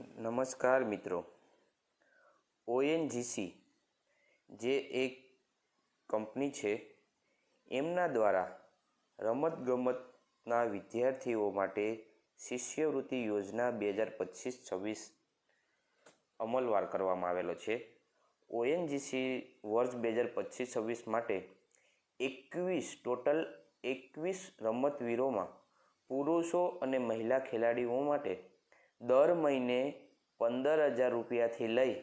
નમસ્કાર મિત્રો. ઓએનજીસી જે એક કંપની છે, એમના દ્વારા રમતગમતના વિદ્યાર્થીઓ માટે શિષ્યવૃત્તિ યોજના બે હજાર પચીસ છવ્વીસ અમલવાર કરવામાં આવેલો છે. ઓએનજીસી વર્ષ બે હજાર પચીસ છવ્વીસ માટે એકવીસ, ટોટલ એકવીસ રમતવીરોમાં પુરુષો અને મહિલા ખેલાડીઓ માટે દર મહિને પંદર હજાર રૂપિયાથી લઈ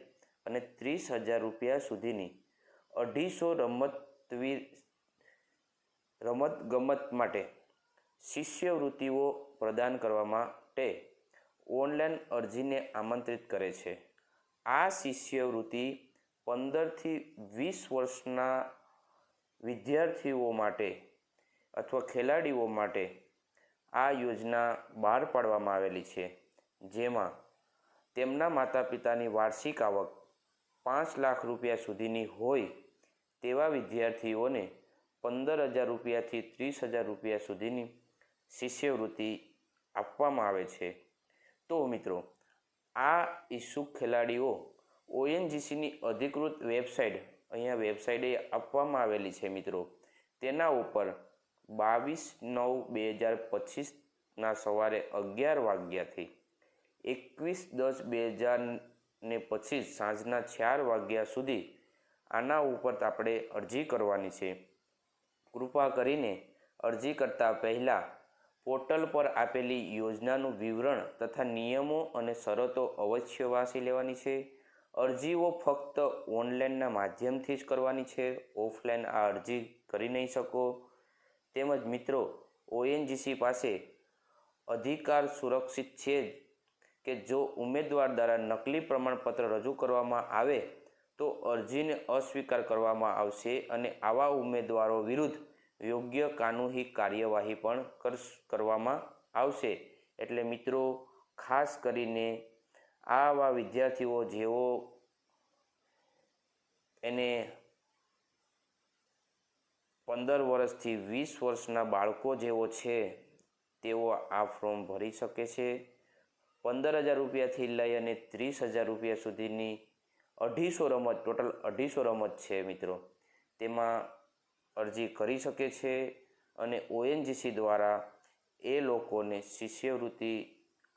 અને ત્રીસ હજાર રૂપિયા સુધીની અઢીસો રમતવીર, રમતગમત માટે શિષ્યવૃત્તિઓ પ્રદાન કરવા માટે ઓનલાઈન અરજીને આમંત્રિત કરે છે. આ શિષ્યવૃત્તિ પંદરથી વીસ વર્ષના વિદ્યાર્થીઓ માટે અથવા ખેલાડીઓ માટે આ યોજના બહાર પાડવામાં આવેલી છે. જેમાં તેમના માતા પિતાની વાર્ષિક આવક પાંચ લાખ રૂપિયા સુધીની હોય તેવા વિદ્યાર્થીઓને પંદર હજાર રૂપિયાથી ત્રીસ હજાર રૂપિયા સુધીની શિષ્યવૃત્તિ આપવામાં આવે છે. તો મિત્રો, આ ઈચ્છુક ખેલાડીઓ ઓએનજીસીની અધિકૃત વેબસાઇટ અહીંયા વેબસાઇટે આપવામાં આવેલી છે મિત્રો. તેના ઉપર બાવીસ નવ બે હજાર પચીસના સવારે અગિયાર વાગ્યાથી એકવીસ દસ બે હજાર ને પચીસ સાંજના ચાર વાગ્યા સુધી આના ઉપર આપણે અરજી કરવાની છે. કૃપા કરીને અરજી કરતાં પહેલાં પોર્ટલ પર આપેલી યોજનાનું વિવરણ તથા નિયમો અને શરતો અવશ્ય વાંચી લેવાની છે. અરજીઓ ફક્ત ઓનલાઈનના માધ્યમથી જ કરવાની છે. ઓફલાઈન આ અરજી કરી નહીં શકો. તેમજ મિત્રો, ઓએનજીસી પાસે અધિકાર સુરક્ષિત છે કે જો ઉમેદવાર દ્વારા નકલી પ્રમાણપત્ર રજૂ કરવામાં આવે, તો અરજીને અસ્વીકાર કરવામાં આવશે અને આવા ઉમેદવારો વિરુદ્ધ યોગ્ય કાનૂની કાર્યવાહી પણ કરવામાં આવશે. એટલે મિત્રો, ખાસ કરીને આવા વિદ્યાર્થીઓ જેઓ એને પંદર વર્ષથી વીસ વર્ષના બાળકો જેવો છે, તેઓ આ ફોર્મ ભરી શકે છે. પંદર હજાર રૂપિયાથી લઈ અને ત્રીસ હજાર રૂપિયા સુધીની અઢીસો રમત, ટોટલ અઢીસો રમત છે મિત્રો. તેમાં અરજી કરી શકે છે અને ઓએનજીસી દ્વારા એ લોકોને શિષ્યવૃત્તિ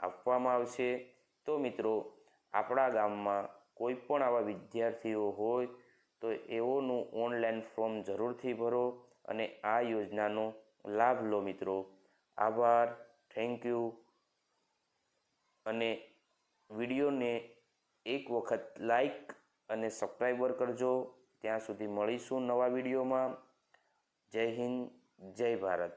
આપવામાં આવશે. તો મિત્રો, આપણા ગામમાં કોઈ પણ આવા વિદ્યાર્થીઓ હોય તો એઓનું ઓનલાઈન ફોર્મ જરૂરથી ભરો અને આ યોજનાનો લાભ લો મિત્રો. આભાર. Thank you. અને વિડીયોને એક વખત લાઈક અને સબસ્ક્રાઈબર કરજો. ત્યાં સુધી મળીશું નવા વિડીયોમાં. જય હિન્દ, જય ભારત.